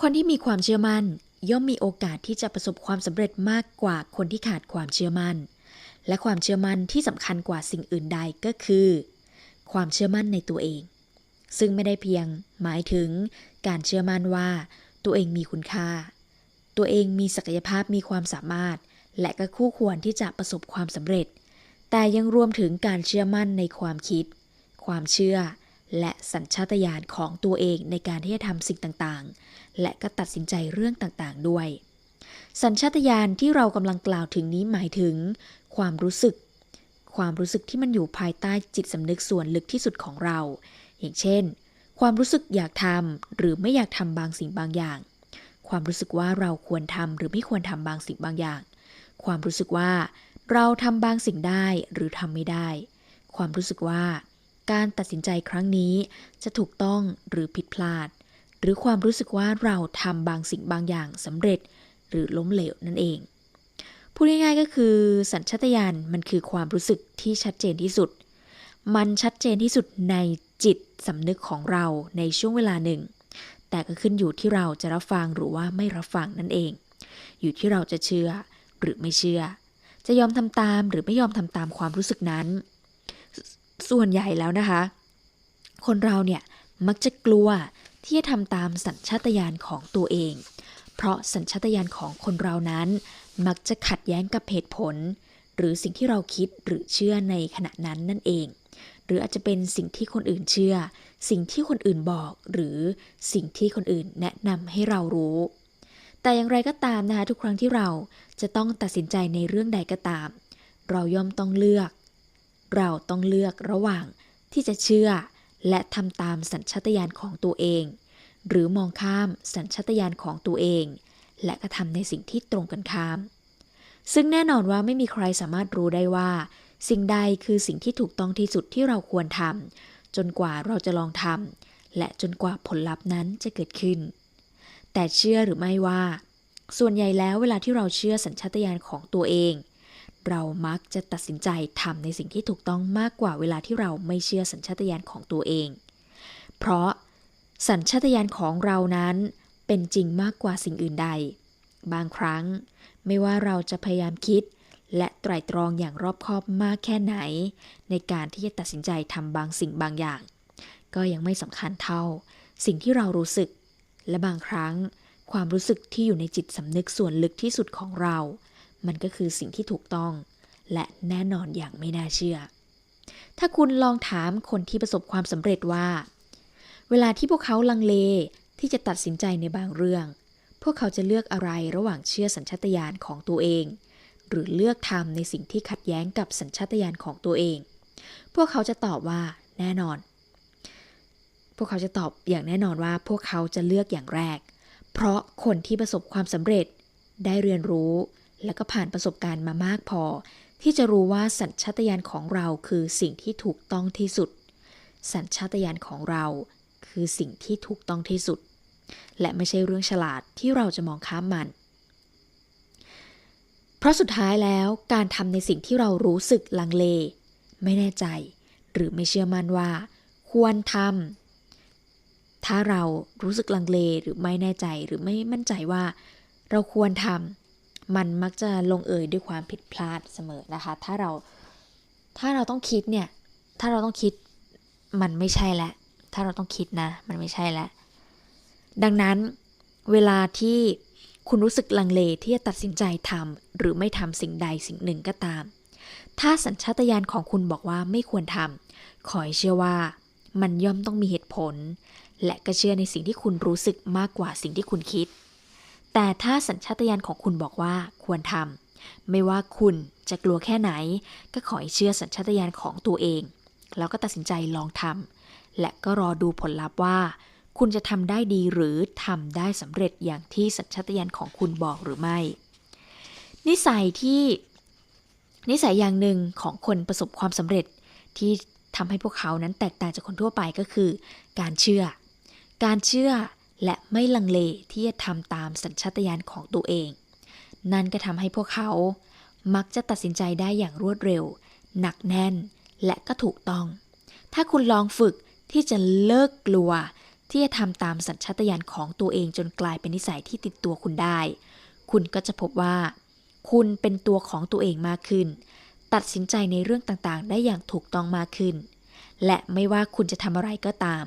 คนที่มีความเชื่อมั่น ย่อมมีโอกาสที่จะประสบความสำเร็จมากกว่าคนที่ขาดความเชื่อมั่น และความเชื่อมั่นที่สำคัญกว่าสิ่งอื่นใดก็คือ ความเชื่อมั่นในตัวเอง ซึ่งไม่ได้เพียง หมายถึง การเชื่อมั่นว่า ตัวเองมีคุณค่า ตัวเองมีศักยภาพมีความสามารถ และก็คู่ควรที่จะประสบความสำเร็จ แต่ยังรวมถึงการเชื่อมั่นในความคิด ความเชื่อ และสัญชาตญาณของตัวเองในการที่จะทำสิ่งต่างๆ และก็ตัดสินใจเรื่องต่างๆ ด้วย สัญชาตญาณที่เรากำลังกล่าวถึงนี้หมายถึง ความรู้สึก ความรู้สึกที่มันอยู่ภายใต้จิตสำนึกส่วนลึกที่สุดของเรา อย่างเช่น ความรู้สึกอยากทำหรือไม่อยากทำบางสิ่งบางอย่าง ความรู้สึกว่าเราควรทำหรือไม่ควรทำบางสิ่งบางอย่าง ความรู้สึกว่าเราทำบางสิ่งได้หรือทำไม่ได้ ความรู้สึกว่า การตัดสินใจครั้งนี้ จะถูกต้องหรือผิดพลาด หรือความรู้สึกว่าเราทำบางสิ่งบางอย่างสำเร็จ หรือล้มเหลวนั่นเอง พูดง่ายๆก็คือ สัญชาตญาณมันคือความรู้สึกที่ชัดเจนที่สุด มันชัดเจนที่สุดในจิตสำนึกของเราในช่วงเวลาหนึ่ง แต่ก็ขึ้นอยู่ที่เราจะรับฟังหรือว่าไม่รับฟังนั่นเอง อยู่ที่เราจะเชื่อหรือไม่เชื่อ จะยอมทำตามหรือไม่ยอมทำตามความรู้สึกนั้น ส่วนใหญ่แล้วนะคะ คนเราเนี่ยมักจะกลัวที่จะทำตามสัญชาตญาณของตัวเอง เพราะสัญชาตญาณของคนเรานั้น มักจะขัดแย้งกับเหตุผล หรือสิ่งที่เราคิดหรือเชื่อในขณะนั้นนั่นเอง หรืออาจจะเป็นสิ่งที่คนอื่นเชื่อ สิ่งที่คนอื่นบอก หรือสิ่งที่คนอื่นแนะนำให้เรารู้ แต่อย่างไรก็ตามนะคะทุกครั้งที่เราจะต้องตัดสินใจในเรื่องใดก็ตาม เราย่อมต้องเลือก เราต้องเลือกระหว่างที่จะเชื่อและทำตามสัญชาตญาณของตัวเอง หรือมองข้ามสัญชาตญาณของตัวเอง และกระทำในสิ่งที่ตรงกันข้าม ซึ่งแน่นอนว่าไม่มีใครสามารถรู้ได้ว่า สิ่งใดคือสิ่งที่ถูกต้องที่สุดที่เราควรทำจนกว่าเราจะลองทำและจนกว่าผลลัพธ์นั้นจะเกิดขึ้น แต่เชื่อหรือไม่ว่า ส่วนใหญ่แล้วเวลาที่เราเชื่อสัญชาตญาณของตัวเอง เรามักจะตัดสินใจทำในสิ่งที่ถูกต้องมากกว่าเวลาที่เราไม่เชื่อสัญชาตญาณของตัวเอง เพราะสัญชาตญาณของเรานั้นเป็นจริงมากกว่าสิ่งอื่นใด บางครั้ง ไม่ว่าเราจะพยายามคิด และไตร่ตรองอย่างรอบคอบมากแค่ไหน ในการที่จะตัดสินใจทำบางสิ่งบางอย่าง ก็ยังไม่สำคัญเท่า สิ่งที่เรารู้สึก และบางครั้ง ความรู้สึกที่อยู่ในจิตสำนึกส่วนลึกที่สุดของเรา มันก็คือสิ่งที่ถูกต้อง และแน่นอนอย่างไม่น่าเชื่อ ถ้าคุณลองถามคนที่ประสบความสำเร็จว่า เวลาที่พวกเขาลังเลที่จะตัดสินใจในบางเรื่อง พวกเขาจะเลือกอะไรระหว่างเชื่อสัญชาตญาณของตัวเอง หรือเลือกทำในสิ่งที่ขัดแย้งกับสัญชาตญาณของตัวเอง พวกเขาจะตอบว่าแน่นอน พวกเขาจะตอบอย่างแน่นอนว่า พวกเขาจะเลือกอย่างแรก เพราะคนที่ประสบความสำเร็จได้เรียนรู้ และก็ผ่านประสบการณ์มามากพอ ที่จะรู้ว่าสัญชาตญาณของเราคือสิ่งที่ถูกต้องที่สุด สัญชาตญาณของเราคือสิ่งที่ถูกต้องที่สุด และไม่ใช่เรื่องฉลาดที่เราจะมองข้ามมัน เพราะสุดท้ายแล้วการทำในสิ่งที่เรารู้สึกลังเล ไม่แน่ใจ หรือไม่เชื่อมั่นว่า ควรทำถ้าเรารู้สึกลังเลหรือไม่แน่ใจหรือไม่มั่นใจว่า เราควรทำ มันมักจะลงเอยด้วยความผิดพลาดเสมอนะคะ ถ้าเราถ้าเราต้องคิดเนี่ย ถ้าเราต้องคิดมันไม่ใช่แล้วถ้าเราต้องคิดนะ มันไม่ใช่แล้ว ดังนั้นเวลาที่คุณรู้สึกลังเลที่จะตัดสินใจทำหรือไม่ทำสิ่งใดสิ่งหนึ่งก็ตาม ถ้าสัญชาตญาณของคุณบอกว่าไม่ควรทำขอให้เชื่อว่า มันย่อมต้องมีเหตุผล และก็เชื่อในสิ่งที่คุณรู้สึกมากกว่าสิ่งที่คุณคิด แต่ถ้าสัญชาตญาณของคุณบอกว่าควรทำไม่ว่าคุณจะกลัวแค่ไหน ก็ขอให้เชื่อสัญชาตญาณของตัวเอง แล้วก็ตัดสินใจลองทำและก็รอดูผลลัพธ์ว่า คุณจะทำได้ดีหรือทำได้สำเร็จอย่างที่สัญชาตญาณของคุณบอกหรือไม่ นิสัยที่นิสัยอย่างหนึ่งของคนประสบความสำเร็จที่ทำให้พวกเขานั้นแตกต่างจากคนทั่วไปก็คือ การเชื่อ การเชื่อ และไม่ลังเลที่จะทำตามสัญชาตญาณของตัวเอง นั่นก็ทำให้พวกเขา มักจะตัดสินใจได้อย่างรวดเร็ว หนักแน่น และก็ถูกต้อง ถ้าคุณลองฝึกที่จะเลิกกลัว ที่จะทำตามสัญชาตญาณของตัวเองจนกลายเป็นนิสัยที่ติดตัวคุณได้ คุณก็จะพบว่า คุณเป็นตัวของตัวเองมากขึ้น ตัดสินใจในเรื่องต่างๆ ได้อย่างถูกต้องมากขึ้น และไม่ว่าคุณจะทำอะไรก็ตาม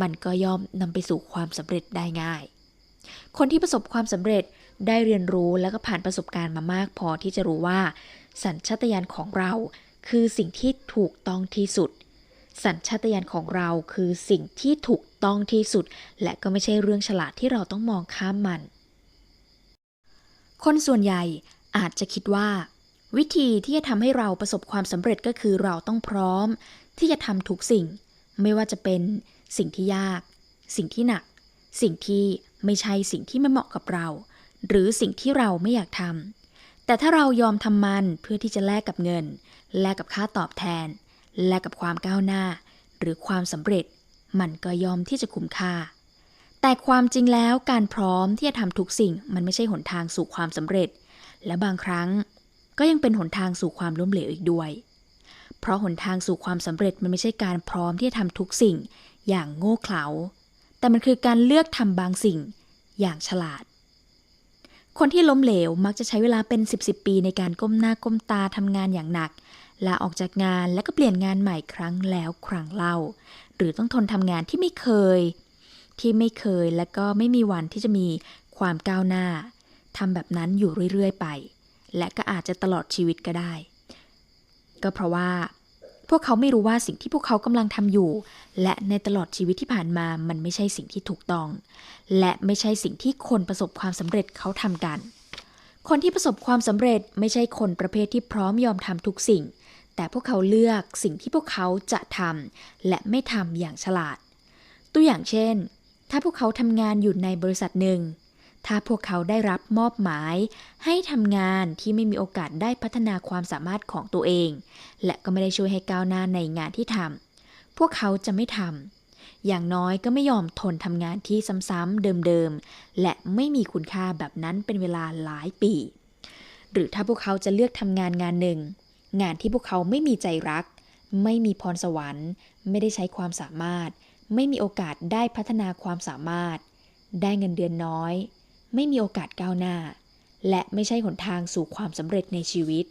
มันก็ย่อมนำไปสู่ความสำเร็จได้ง่าย คนที่ประสบความสำเร็จได้เรียนรู้แล้วก็ผ่านประสบการณ์มามากพอที่จะรู้ว่า สัญชาตญาณของเราคือสิ่งที่ถูกต้องที่สุด สัญชาตญาณของเราคือสิ่งที่ถูกต้องที่สุด และก็ไม่ใช่เรื่องฉลาดที่เราต้องมองข้ามมัน คนส่วนใหญ่อาจจะคิดว่า วิธีที่จะทำให้เราประสบความสำเร็จก็คือเราต้องพร้อม ที่จะทำทุกสิ่ง ไม่ว่าจะเป็น สิ่งที่ยาก สิ่งที่หนัก สิ่งที่ไม่ใช่สิ่งที่ไม่เหมาะกับเรา หรือสิ่งที่เราไม่อยากทำแต่ถ้าเรายอมทำมันเพื่อที่จะแลกกับเงิน แลกกับค่าตอบแทน แลกกับความก้าวหน้า หรือความสำเร็จ มันก็ยอมที่จะคุ้มค่า แต่ความจริงแล้วการพร้อมที่จะทำทุกสิ่งมันไม่ใช่หนทางสู่ความสำเร็จ และบางครั้งก็ยังเป็นหนทางสู่ความล้มเหลวอีกด้วย เพราะหนทางสู่ความสำเร็จมันไม่ใช่การพร้อมที่จะทำทุกสิ่ง อย่างโง่เขลา แต่มันคือการเลือกทำบางสิ่งอย่างฉลาด คนที่ล้มเหลวมักจะใช้เวลาเป็น 10บสปีในการก้มหน้าก้มตาทำงานอย่างหนัก ลาออกจากงานแล้วก็เปลี่ยนงานใหม่ครั้งแล้วครั้งเล่า หรือต้องทนทำงานที่ไม่เคย ที่ไม่เคยและก็ไม่มีวันที่จะมีความก้าวหน้าทำแบบนั้นอยู่เรื่อยๆไป และก็อาจจะตลอดชีวิตก็ได้ ก็เพราะว่า พวกเขาไม่รู้ว่าสิ่งที่พวกเขากำลังทำอยู่ และในตลอดชีวิตที่ผ่านมามันไม่ใช่สิ่งที่ถูกต้อง และไม่ใช่สิ่งที่คนประสบความสำเร็จเขาทำกัน คนที่ประสบความสำเร็จไม่ใช่คนประเภทที่พร้อมยอมทำทุกสิ่ง แต่พวกเขาเลือกสิ่งที่พวกเขาจะทำและไม่ทำอย่างฉลาด ตัวอย่างเช่น ถ้าพวกเขาทำงานอยู่ในบริษัทหนึ่ง ถ้าพวกเขาได้รับมอบหมาย ให้ทำงานที่ไม่มีโอกาสได้พัฒนาความสามารถของตัวเอง และก็ไม่ได้ช่วยให้ก้าวหน้าในงานที่ทำพวกเขาจะไม่ทำอย่างน้อยก็ไม่ยอมทนทำงานที่ซ้ำๆเดิมๆ และไม่มีคุณค่าแบบนั้นเป็นเวลาหลายปี หรือถ้าพวกเขาจะเลือกทำงานงานหนึ่ง งานที่พวกเขาไม่มีใจรัก ไม่มีพรสวรรค์ ไม่ได้ใช้ความสามารถ ไม่มีโอกาสได้พัฒนาความสามารถ ได้เงินเดือนน้อย ไม่มีโอกาสก้าวหน้า และไม่ใช่หนทางสู่ความสำเร็จในชีวิต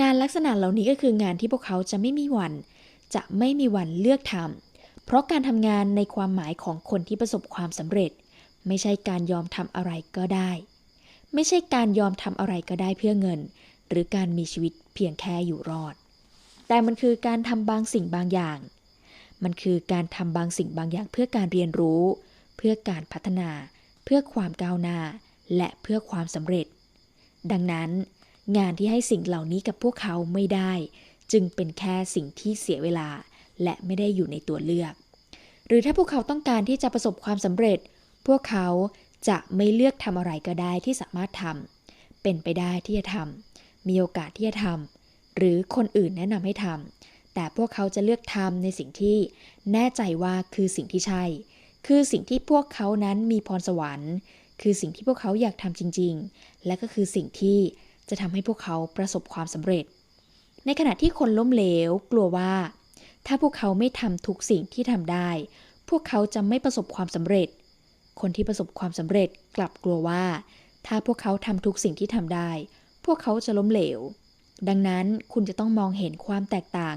งานลักษณะเหล่านี้ก็คืองานที่พวกเขาจะไม่มีวัน จะไม่มีวันเลือกทำเพราะการทำงานในความหมายของคนที่ประสบความสำเร็จ ไม่ใช่การยอมทำอะไรก็ได้ ไม่ใช่การยอมทำอะไรก็ได้เพื่อเงิน หรือการมีชีวิตเพียงแค่อยู่รอด แต่มันคือการทำบางสิ่งบางอย่างมันคือการทำบางสิ่งบางอย่างเพื่อการเรียนรู้ เพื่อการพัฒนา เพื่อความก้าวหน้าและเพื่อความสำเร็จ ดังนั้น งานที่ให้สิ่งเหล่านี้กับพวกเขาไม่ได้ จึงเป็นแค่สิ่งที่เสียเวลา และไม่ได้อยู่ในตัวเลือก หรือถ้าพวกเขาต้องการที่จะประสบความสำเร็จ พวกเขาจะไม่เลือกทำอะไรก็ได้ที่สามารถทำเป็นไปได้ที่จะทำมีโอกาสที่จะทำหรือคนอื่นแนะนำให้ทำแต่พวกเขาจะเลือกทำในสิ่งที่แน่ใจว่าคือสิ่งที่ใช่ คือสิ่งที่พวกเขานั้นมีพรสวรรค์ คือสิ่งที่พวกเขาอยากทำจริง ๆ และก็คือสิ่งที่จะทำให้พวกเขาประสบความสำเร็จ ในขณะที่คนล้มเหลวกลัวว่า ถ้าพวกเขาไม่ทำทุกสิ่งที่ทำได้ พวกเขาจะไม่ประสบความสำเร็จ คนที่ประสบความสำเร็จกลับกลัวว่า ถ้าพวกเขาทำทุกสิ่งที่ทำได้ พวกเขาจะล้มเหลว ดังนั้นคุณจะต้องมองเห็นความแตกต่าง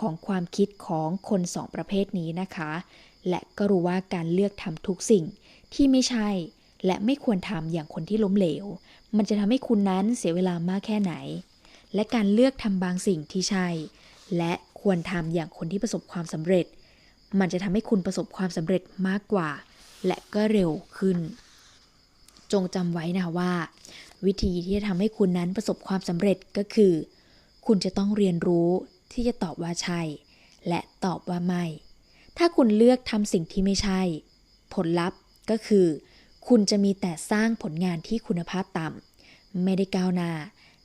ของความคิดของคนสองประเภทนี้นะคะ และก็รู้ว่าการเลือกทำทุกสิ่งที่ไม่ใช่ และไม่ควรทำอย่างคนที่ล้มเหลว มันจะทำให้คุณนั้นเสียเวลามากแค่ไหน และการเลือกทำบางสิ่งที่ใช่ และควรทำอย่างคนที่ประสบความสำเร็จ มันจะทำให้คุณประสบความสำเร็จมากกว่า และก็เร็วขึ้น จงจำไว้นะคะว่า วิธีที่จะทำให้คุณนั้นประสบความสำเร็จก็คือ คุณจะต้องเรียนรู้ที่จะตอบว่าใช่ และตอบว่าไม่ ถ้าคุณเลือกทำสิ่งที่ไม่ใช่ ผลลัพธ์ก็คือ คุณจะมีแต่สร้างผลงานที่คุณภาพต่ำไม่ได้ก้าวหน้า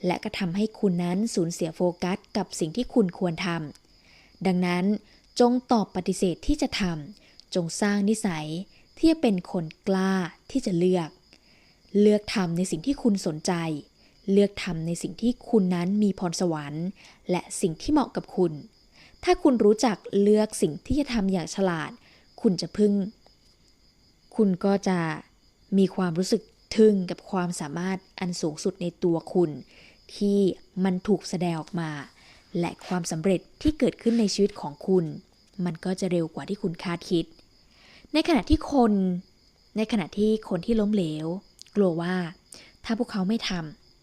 และก็ทำให้คุณนั้นสูญเสียโฟกัสกับสิ่งที่คุณควรทำดังนั้นจงตอบปฏิเสธที่จะทำจงสร้างนิสัยที่จะเป็นคนกล้าที่จะเลือก เลือกทำในสิ่งที่คุณสนใจ เลือกทำในสิ่งที่คุณนั้นมีพรสวรรค์ และสิ่งที่เหมาะกับคุณ ถ้าคุณรู้จักเลือกสิ่งที่จะทำอย่างฉลาด คุณจะพึ่ง คุณก็จะมีความรู้สึกทึ่งกับความสามารถอันสูงสุดในตัวคุณ ที่มันถูกแสดงออกมา และความสำเร็จที่เกิดขึ้นในชีวิตของคุณ มันก็จะเร็วกว่าที่คุณคาดคิด ในขณะที่คน ในขณะที่คนที่ล้มเหลว กลัวว่า ถ้าพวกเขาไม่ท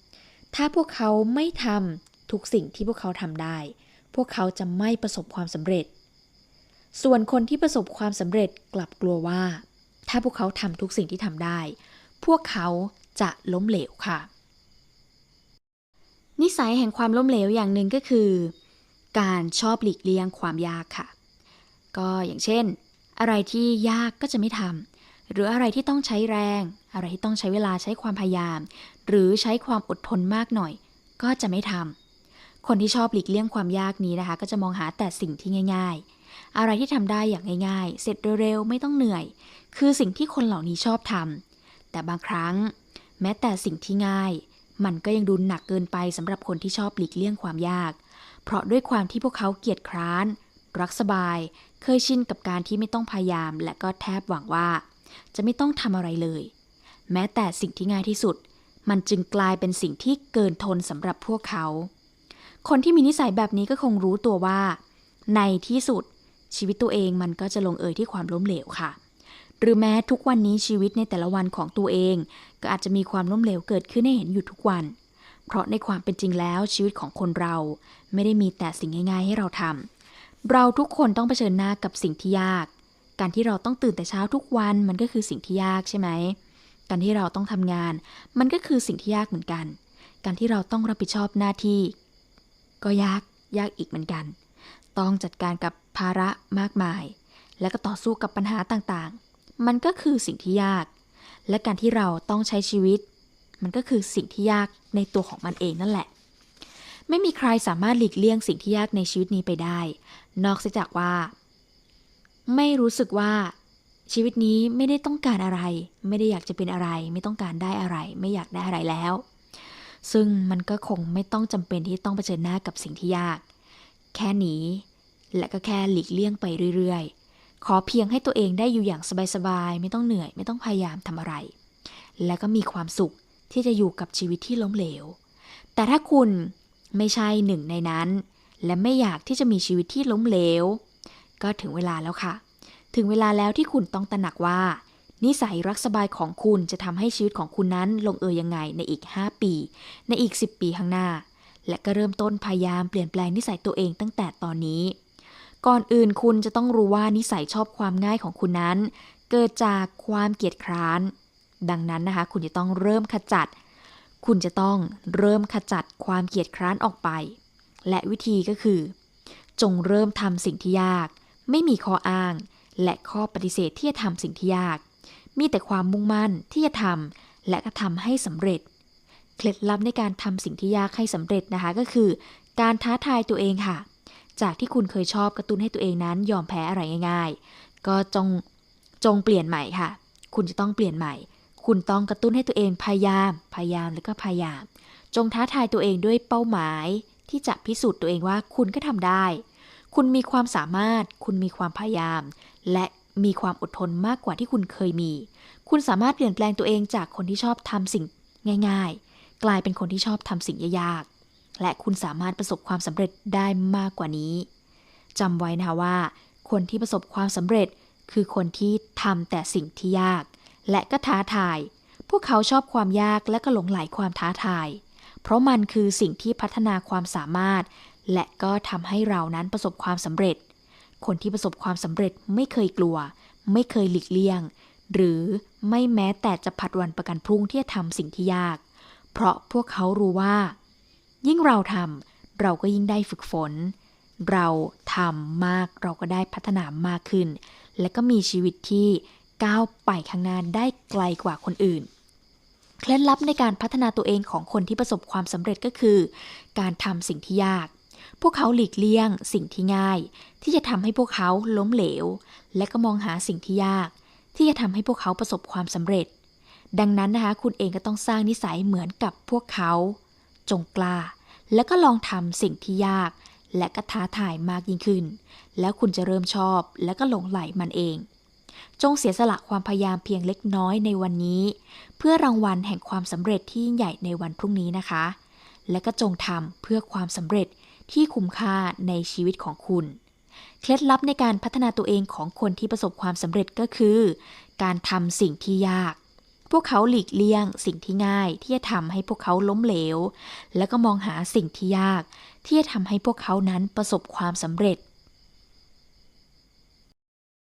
ำถ้าพวกเขาไม่ทำทุกสิ่งที่พวกเขาทำได้ พวกเขาจะไม่ประสบความสำเร็จ ส่วนคนที่ประสบความสำเร็จกลับกลัวว่า ถ้าพวกเขาทำทุกสิ่งที่ทำได้ พวกเขาจะล้มเหลวค่ะ นิสัยแห่งความล้มเหลวอย่างหนึ่งก็คือ การชอบหลีกเลี่ยงความยากค่ะ ก็อย่างเช่น อะไรที่ยากก็จะไม่ทำหรืออะไรที่ต้องใช้แรง อะไรที่ต้องใช้เวลาใช้ความพยายาม หรือใช้ความอดทนมากหน่อย ก็จะไม่ทำ คนที่ชอบหลีกเลี่ยงความยากนี้นะคะ ก็จะมองหาแต่สิ่งที่ง่าย ๆ อะไรที่ทำได้อย่างง่าย ๆ เสร็จเร็วๆไม่ต้องเหนื่อย คือสิ่งที่คนเหล่านี้ชอบทำแต่บางครั้ง แม้แต่สิ่งที่ง่าย มันก็ยังดูหนักเกินไปสำหรับคนที่ชอบหลีกเลี่ยงความยาก เพราะด้วยความที่พวกเขาเกียจคร้าน รักสบาย เคยชินกับการที่ไม่ต้องพยายาม และก็แทบหวังว่า จะไม่ต้องทำอะไรเลย แม้แต่สิ่งที่ง่ายที่สุด มันจึงกลายเป็นสิ่งที่เกินทนสำหรับพวกเขา คนที่มีนิสัยแบบนี้ก็คงรู้ตัวว่า ในที่สุดชีวิตตัวเองมันก็จะลงเอยที่ความล้มเหลวค่ะ หรือแม้ทุกวันนี้ชีวิตในแต่ละวันของตัวเอง ก็อาจจะมีความล้มเหลวเกิดขึ้นให้เห็นอยู่ทุกวัน เพราะในความเป็นจริงแล้วชีวิตของคนเรา ไม่ได้มีแต่สิ่งง่าย ๆ ให้เราทำเราทุกคนต้องเผชิญหน้ากับสิ่งที่ยาก การที่เราต้องตื่นแต่เช้าทุกวันมันก็คือสิ่งที่ยากใช่ไหมการที่เราต้องทำงาน มันก็คือสิ่งที่ยากเหมือนกัน การที่เราต้องรับผิดชอบหน้าที่ ก็ยากยากอีกเหมือนกัน ต้องจัดการกับภาระมากมาย และก็ต่อสู้กับปัญหาต่างๆ มันก็คือสิ่งที่ยาก และการที่เราต้องใช้ชีวิต มันก็คือสิ่งที่ยากในตัวของมันเองนั่นแหละ ไม่มีใครสามารถหลีกเลี่ยงสิ่งที่ยากในชีวิตนี้ไปได้ นอกจากว่า ไม่รู้สึกว่าชีวิตนี้ไม่ได้ต้องการอะไร ไม่ได้อยากจะเป็นอะไร ไม่ต้องการได้อะไร ไม่อยากได้อะไรแล้ว ซึ่งมันก็คงไม่ต้องจำเป็นที่ต้องเผชิญหน้ากับสิ่งที่ยาก แค่หนีและก็แค่หลีกเลี่ยงไปเรื่อยๆ ขอเพียงให้ตัวเองได้อยู่อย่างสบายๆ ไม่ต้องเหนื่อย ไม่ต้องพยายามทำอะไร และก็มีความสุขที่จะอยู่กับชีวิตที่ล้มเหลว แต่ถ้าคุณไม่ใช่หนึ่งในนั้น และไม่อยากที่จะมีชีวิตที่ล้มเหลว ก็ถึงเวลาแล้วค่ะ ถึงเวลาแล้วที่คุณต้องตระหนักว่า นิสัยรักสบายของคุณจะทำให้ชีวิตของคุณนั้นลงเอยยังไงในอีก 5 ปี ในอีก 10 ปีข้างหน้า และก็เริ่มต้นพยายามเปลี่ยนแปลงนิสัยตัวเองตั้งแต่ตอนนี้ ก่อนอื่นคุณจะต้องรู้ว่านิสัยชอบความง่ายของคุณนั้น เกิดจากความเกียจคร้าน ดังนั้นนะคะ คุณจะต้องเริ่มขจัด คุณจะต้องเริ่มขจัดความเกียจคร้านออกไป และวิธีก็คือ จงเริ่มทำสิ่งที่ยาก ไม่มีข้ออ้าง และข้อปฏิเสธที่จะทำสิ่งที่ยาก มีแต่ความมุ่งมั่นที่จะทำและก็ทำให้สำเร็จ เคล็ดลับในการทำสิ่งที่ยากให้สำเร็จนะคะก็คือ การท้าทายตัวเองค่ะ จากที่คุณเคยชอบกระตุ้นให้ตัวเองนั้นยอมแพ้อะไรง่าย ๆ ก็จงจงเปลี่ยนใหม่ค่ะ คุณจะต้องเปลี่ยนใหม่ คุณต้องกระตุ้นให้ตัวเองพยายาม พยายามแล้วก็พยายาม จงท้าทายตัวเองด้วยเป้าหมาย ที่จะพิสูจน์ตัวเองว่าคุณก็ทำได้ คุณมีความสามารถ คุณมีความพยายาม และ มีความอดทนมากกว่าที่คุณเคยมี คุณสามารถเปลี่ยนแปลงตัวเองจากคนที่ชอบทำสิ่งง่าย ๆ กลายเป็นคนที่ชอบทำสิ่งยากๆ และคุณสามารถประสบความสำเร็จได้มากกว่านี้จำไว้นะคะว่า คนที่ประสบความสำเร็จคือคนที่ทำแต่สิ่งที่ยาก และก็ท้าทาย พวกเขาชอบความยากและก็หลงไหลความท้าทาย เพราะมันคือสิ่งที่พัฒนาความสามารถ และก็ทำให้เรานั้นประสบความสำเร็จ คนที่ประสบความสำเร็จไม่เคยกลัว ไม่เคยหลีกเลี่ยง หรือไม่แม้แต่จะผัดวันประกันพรุ่งที่จะทำสิ่งที่ยาก เพราะพวกเขารู้ว่า ยิ่งเราทำเราก็ยิ่งได้ฝึกฝน เราทำมากเราก็ได้พัฒนามากขึ้น และก็มีชีวิตที่ก้าวไปข้างหน้าได้ไกลกว่าคนอื่น เคล็ดลับในการพัฒนาตัวเองของคนที่ประสบความสำเร็จก็คือ การทำสิ่งที่ยาก พวกเขาหลีกเลี่ยงสิ่งที่ง่าย ที่จะทำให้พวกเขาล้มเหลว และก็มองหาสิ่งที่ยาก ที่จะทำให้พวกเขาประสบความสำเร็จ ดังนั้นนะคะ คุณเองก็ต้องสร้างนิสัยเหมือนกับพวกเขา จงกล้า และก็ลองทำสิ่งที่ยาก และก็ท้าทายมากยิ่งขึ้น แล้วคุณจะเริ่มชอบและก็หลงไหลมันเอง จงเสียสละความพยายามเพียงเล็กน้อยในวันนี้ เพื่อรางวัลแห่งความสำเร็จที่ยิ่งใหญ่ในวันพรุ่งนี้นะคะ และก็จงทำเพื่อความสำเร็จ ที่คุ้มค่าในชีวิตของคุณ เคล็ดลับในการพัฒนาตัวเองของคนที่ประสบความสำเร็จก็คือ การทำสิ่งที่ยาก พวกเขาหลีกเลี่ยง สิ่งที่ง่ายที่จะทำให้พวกเขาล้มเหลว และก็มองหาสิ่งที่ยาก ที่จะทำให้พวกเขานั้นประสบความสำเร็จ